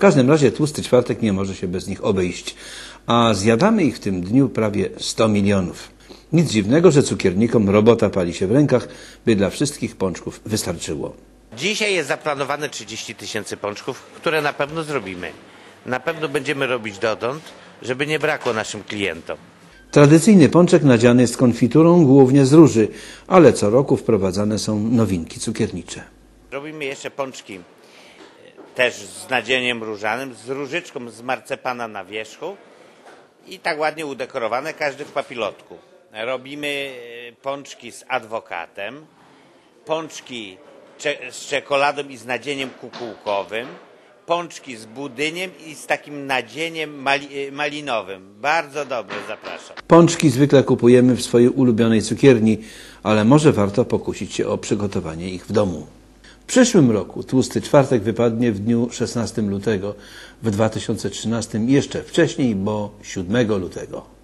każdym razie tłusty czwartek nie może się bez nich obejść, a zjadamy ich w tym dniu prawie 100 milionów. Nic dziwnego, że cukiernikom robota pali się w rękach, by dla wszystkich pączków wystarczyło. Dzisiaj jest zaplanowane 30 tysięcy pączków, które na pewno zrobimy. Na pewno będziemy robić dotąd, żeby nie brakło naszym klientom. Tradycyjny pączek nadziany jest konfiturą głównie z róży, ale co roku wprowadzane są nowinki cukiernicze. Robimy jeszcze pączki też z nadzieniem różanym, z różyczką z marcepana na wierzchu i tak ładnie udekorowane, każdy w papilotku. Robimy e, pączki z adwokatem, pączki z czekoladą i z nadzieniem kukułkowym, pączki z budyniem i z takim nadzieniem mali- e, malinowym. Bardzo dobre, zapraszam. Pączki zwykle kupujemy w swojej ulubionej cukierni, ale może warto pokusić się o przygotowanie ich w domu. Przyszłym roku tłusty czwartek wypadnie w dniu 16 lutego, w 2013 jeszcze wcześniej, bo 7 lutego.